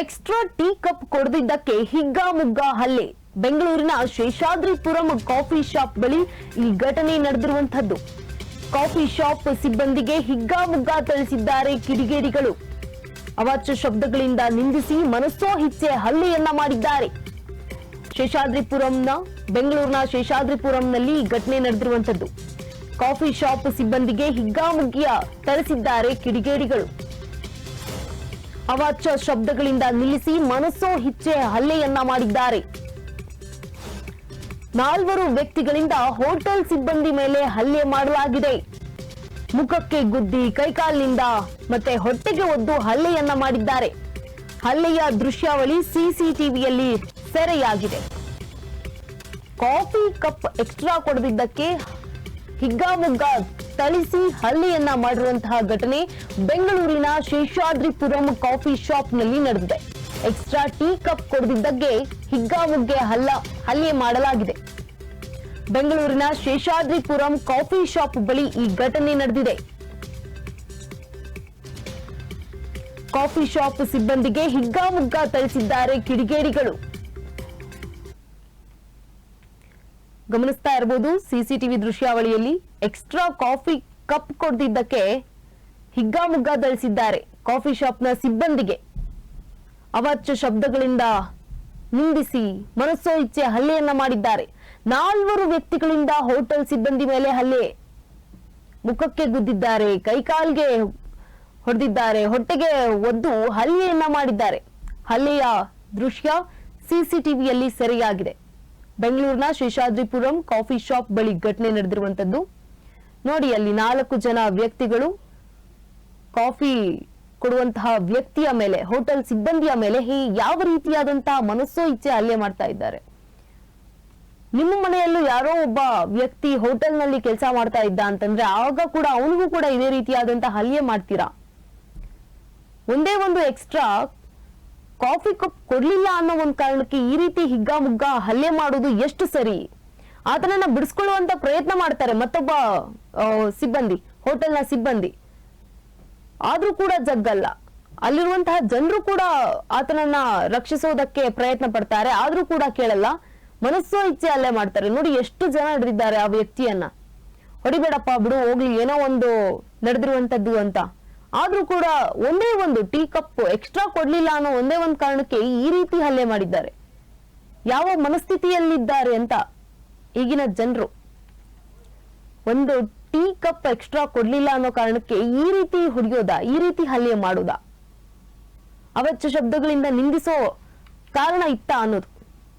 Extra tea cup ಕೊಡದಿದ್ದಕ್ಕೆ ಹಿಗ್ಗಾಮುಗ್ಗಾ ಹಲ್ಲೆ. ಬೆಂಗಳೂರಿನ ಶೇಷಾದ್ರಿಪುರಂ ಕಾಫಿ ಶಾಪ್ ಬಳಿ ಈ ಘಟನೆ ನಡೆದಿರುವಂತದ್ದು ಕಾಫಿ ಶಾಪ್ ಸಿಬ್ಬಂದಿಗೆ ಹಿಗ್ಗಾಮುಗ್ಗಾ ತಳಿಸಿದ್ದಾರೆ ಕಿಡಿಗೇಡಿಗಳು. ಅವಾಚ್ಯ ಶಬ್ದಗಳಿಂದ ನಿಂದಿಸಿ ಮನಸ್ಸೋ ಹಿಚ್ಚೆ ಹಲ್ಲೆಯನ್ನ ಮಾಡಿದ್ದಾರೆ. ಶೇಷಾದ್ರಿಪುರಂನ, ಬೆಂಗಳೂರಿನ ಶೇಷಾದ್ರಿಪುರಂನಲ್ಲಿ ಈ ಘಟನೆ ನಡೆದಿರುವಂತದ್ದು ಕಾಫಿ ಶಾಪ್ ಸಿಬ್ಬಂದಿಗೆ ಹಿಗ್ಗಾಮುಗ್ಗಿಯ ತರಿಸಿದ್ದಾರೆ ಕಿಡಿಗೇಡಿಗಳು. ಅವಾಚ್ಯ ಶಬ್ದಗಳಿಂದ ನಿಲ್ಲಿಸಿ ಮನಸ್ಸೋ ಹಿಚ್ಚೆ ಹಲ್ಲೆಯನ್ನ ಮಾಡಿದ್ದಾರೆ. ನಾಲ್ವರು ವ್ಯಕ್ತಿಗಳಿಂದ ಹೋಟೆಲ್ ಸಿಬ್ಬಂದಿ ಮೇಲೆ ಹಲ್ಲೆ ಮಾಡಲಾಗಿದೆ. ಮುಖಕ್ಕೆ ಗುದ್ದಿ ಕೈಕಾಲಿನಿಂದ ಮತ್ತೆ ಹೊಟ್ಟೆಗೆ ಒದ್ದು ಹಲ್ಲೆಯನ್ನ ಮಾಡಿದ್ದಾರೆ. ಹಲ್ಲೆಯ ದೃಶ್ಯಾವಳಿ ಸಿಸಿಟಿವಿಯಲ್ಲಿ ಸೆರೆಯಾಗಿದೆ. ಕಾಫಿ ಕಪ್ ಎಕ್ಸ್ಟ್ರಾ ಕೊಡದಿದ್ದಕ್ಕೆ ಹಿಗ್ಗಾಮುಗ್ಗಾ ಥಳಿಸಿ ಹಲ್ಲೆಯನ್ನ ಮಾಡಿರುವಂತಹ ಘಟನೆ ಬೆಂಗಳೂರಿನ ಶೇಷಾದ್ರಿಪುರಂ ಕಾಫಿ ಶಾಪ್ನಲ್ಲಿ ನಡೆದಿದೆ. ಎಕ್ಸ್ಟ್ರಾ ಟೀ ಕಪ್ ಕೊಡದಿದ್ದಕ್ಕೆ ಹಿಗ್ಗಾಮುಗ್ಗೆ ಹಲ್ಲ, ಹಲ್ಲೆ ಮಾಡಲಾಗಿದೆ. ಬೆಂಗಳೂರಿನ ಶೇಷಾದ್ರಿಪುರಂ ಕಾಫಿ ಶಾಪ್ ಬಳಿ ಈ ಘಟನೆ ನಡೆದಿದೆ. ಕಾಫಿ ಶಾಪ್ ಸಿಬ್ಬಂದಿಗೆ ಹಿಗ್ಗಾಮುಗ್ಗಾ ಥಳಿಸಿದ್ದಾರೆ ಕಿಡಿಗೇಡಿಗಳು. ಗಮನಿಸ್ತಾ ಇರಬಹುದು ಸಿಸಿಟಿವಿ ದೃಶ್ಯಾವಳಿಯಲ್ಲಿ ಎಕ್ಸ್ಟ್ರಾ ಕಾಫಿ ಕಪ್ ಕೊಡ್ದಿದ್ದಕ್ಕೆ ಹಿಗ್ಗಾಮುಗ್ಗ ಧರಿಸಿದ್ದಾರೆ ಕಾಫಿ ಶಾಪ್ನ ಸಿಬ್ಬಂದಿಗೆ. ಅವಾಚ್ಯ ಶಬ್ದಗಳಿಂದ ನಿಂದಿಸಿ ಮನಸ್ಸೋ ಇಚ್ಛೆ ಹಲ್ಲೆಯನ್ನ ಮಾಡಿದ್ದಾರೆ. ನಾಲ್ವರು ವ್ಯಕ್ತಿಗಳಿಂದ ಹೋಟೆಲ್ ಸಿಬ್ಬಂದಿ ಮೇಲೆ ಹಲ್ಲೆ. ಮುಖಕ್ಕೆ ಗುದ್ದಿದ್ದಾರೆ, ಕೈಕಾಲ್ಗೆ ಹೊಡೆದಿದ್ದಾರೆ, ಹೊಟ್ಟೆಗೆ ಒದ್ದು ಹಲ್ಲೆಯನ್ನ ಮಾಡಿದ್ದಾರೆ. ಹಲ್ಲೆಯ ದೃಶ್ಯ ಸಿಸಿಟಿವಿಯಲ್ಲಿ ಸೆರೆಯಾಗಿದೆ. ಬೆಂಗಳೂರಿನ ಶೇಷಾದ್ರಿಪುರಂ ಕಾಫಿ ಶಾಪ್ ಬಳಿ ಘಟನೆ ನಡೆದಿರುವಂತದ್ದು. ನೋಡಿ, ಅಲ್ಲಿ ನಾಲ್ಕು ಜನ ವ್ಯಕ್ತಿಗಳು ಕಾಫಿ ಕೊಡುವಂತಹ ವ್ಯಕ್ತಿಯ ಮೇಲೆ, ಹೋಟೆಲ್ ಸಿಬ್ಬಂದಿಯ ಮೇಲೆ ಹೇ, ಯಾವ ರೀತಿಯಾದಂತಹ ಮನಸ್ಸೋ ಇಚ್ಛೆ ಹಲ್ಲೆ ಮಾಡ್ತಾ ಇದ್ದಾರೆ. ನಿಮ್ಮ ಮನೆಯಲ್ಲೂ ಯಾರೋ ಒಬ್ಬ ವ್ಯಕ್ತಿ ಹೋಟೆಲ್ನಲ್ಲಿ ಕೆಲಸ ಮಾಡ್ತಾ ಇದ್ದ ಅಂತಂದ್ರೆ ಆಗ ಕೂಡ ಅವನಿಗೂ ಕೂಡ ಇದೇ ರೀತಿಯಾದಂತಹ ಹಲ್ಲೆ ಮಾಡ್ತೀರಾ? ಒಂದೇ ಒಂದು ಎಕ್ಸ್ಟ್ರಾ ಕಾಫಿ ಕಪ್ ಕೊಡ್ಲಿಲ್ಲ ಅನ್ನೋ ಒಂದು ಕಾರಣಕ್ಕೆ ಈ ರೀತಿ ಹಿಗ್ಗಾಮುಗ್ಗಾ ಹಲ್ಲೆ ಮಾಡೋದು ಎಷ್ಟು ಸರಿ? ಆತನನ್ನ ಬಿಡಿಸ್ಕೊಳ್ಳುವಂತ ಪ್ರಯತ್ನ ಮಾಡ್ತಾರೆ ಮತ್ತೊಬ್ಬ ಸಿಬ್ಬಂದಿ, ಹೋಟೆಲ್ನ ಸಿಬ್ಬಂದಿ. ಆದ್ರೂ ಕೂಡ ಜಗ್ಗಲ್ಲ. ಅಲ್ಲಿರುವಂತಹ ಜನರು ಕೂಡ ಆತನನ್ನ ರಕ್ಷಿಸೋದಕ್ಕೆ ಪ್ರಯತ್ನ ಪಡ್ತಾರೆ. ಆದ್ರೂ ಕೂಡ ಕೇಳಲ್ಲ. ಮನಸ್ಸು ಇಚ್ಛೆ ಅಲ್ಲೇ ಮಾಡ್ತಾರೆ. ನೋಡಿ, ಎಷ್ಟು ಜನ ಹಿಡಿದಿದ್ದಾರೆ ಆ ವ್ಯಕ್ತಿಯನ್ನ. ಹೊಡಿಬೇಡಪ್ಪ ಬಿಡು, ಹೋಗ್ಲಿ, ಏನೋ ಒಂದು ನಡೆದಿರುವಂತದ್ದು ಅಂತ. ಆದ್ರೂ ಕೂಡ ಒಂದೇ ಒಂದು ಟೀ ಕಪ್ ಎಕ್ಸ್ಟ್ರಾ ಕೊಡ್ಲಿಲ್ಲ ಅನ್ನೋ ಒಂದೇ ಒಂದು ಕಾರಣಕ್ಕೆ ಈ ರೀತಿ ಹಲ್ಲೆ ಮಾಡಿದ್ದಾರೆ. ಯಾವ ಮನಸ್ಥಿತಿಯಲ್ಲಿದ್ದಾರೆ ಅಂತ ಈಗಿನ ಜನರು. ಒಂದು ಟೀ ಕಪ್ ಎಕ್ಸ್ಟ್ರಾ ಕೊಡ್ಲಿಲ್ಲ ಅನ್ನೋ ಕಾರಣಕ್ಕೆ ಈ ರೀತಿ ಹೊಡೆಯೋದಾ ಈ ರೀತಿ ಹಲ್ಲೆ ಮಾಡೋದಾ? ಅವಚ್ಚ ಶಬ್ದಗಳಿಂದ ನಿಂದಿಸೋ ಕಾರಣ ಇತ್ತ ಅನ್ನೋದು.